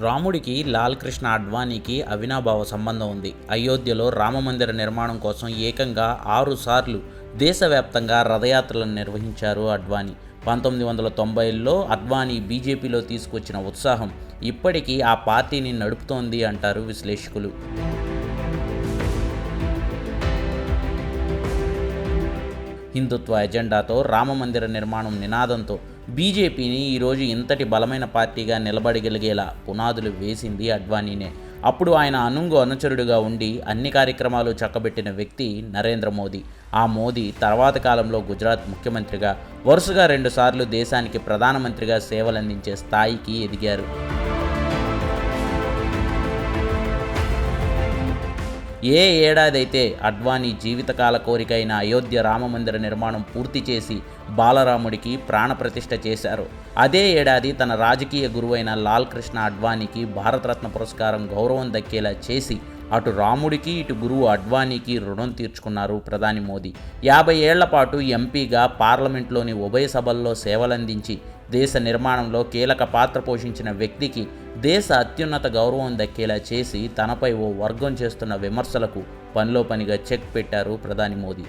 రాముడికి లాల్ కృష్ణ అడ్వానీకి అవినాభావ సంబంధం ఉంది. అయోధ్యలో రామమందిర నిర్మాణం కోసం ఏకంగా ఆరు సార్లు దేశవ్యాప్తంగా రథయాత్రలను నిర్వహించారు అడ్వాణీ పంతొమ్మిది వందల తొంభైలో అడ్వానీ బీజేపీలో తీసుకొచ్చిన ఉత్సాహం ఇప్పటికీ ఆ పార్టీని నడుపుతోంది అంటారు విశ్లేషకులు. హిందుత్వ ఎజెండాతో రామమందిర నిర్మాణం నినాదంతో బీజేపీని ఈరోజు ఇంతటి బలమైన పార్టీగా నిలబడగలిగేలా పునాదులు వేసింది అడ్వానీనే అప్పుడు ఆయన అనుంగు అనుచరుడుగా ఉండి అన్ని కార్యక్రమాలు చక్కబెట్టిన వ్యక్తి నరేంద్ర మోదీ. ఆ మోదీ తర్వాత కాలంలో గుజరాత్ ముఖ్యమంత్రిగా వరుసగా రెండుసార్లు దేశానికి ప్రధానమంత్రిగా సేవలందించే స్థాయికి ఎదిగారు. ఏ ఏడాదైతే అడ్వాణీ జీవితకాల కోరికైన అయోధ్య రామమందిర నిర్మాణం పూర్తి చేసి బాలరాముడికి ప్రాణప్రతిష్ఠ చేశారు అదే ఏడాది తన రాజకీయ గురువైన లాల్ కృష్ణ భారతరత్న పురస్కారం గౌరవం దక్కేలా చేసి అటు రాముడికి ఇటు గురువు అడ్వానీకి రుణం తీర్చుకున్నారు ప్రధాని మోదీ యాభై ఏళ్ళ పాటు ఎంపీగా పార్లమెంట్లోని ఉభయ సభల్లో సేవలందించి దేశ నిర్మాణంలో కీలక పాత్ర పోషించిన వ్యక్తికి దేశ అత్యున్నత గౌరవం దక్కేలా చేసి తనపై ఓ వర్గం చేస్తున్న విమర్శలకు పనిలో పనిగా చెక్ పెట్టారు ప్రధాని మోదీ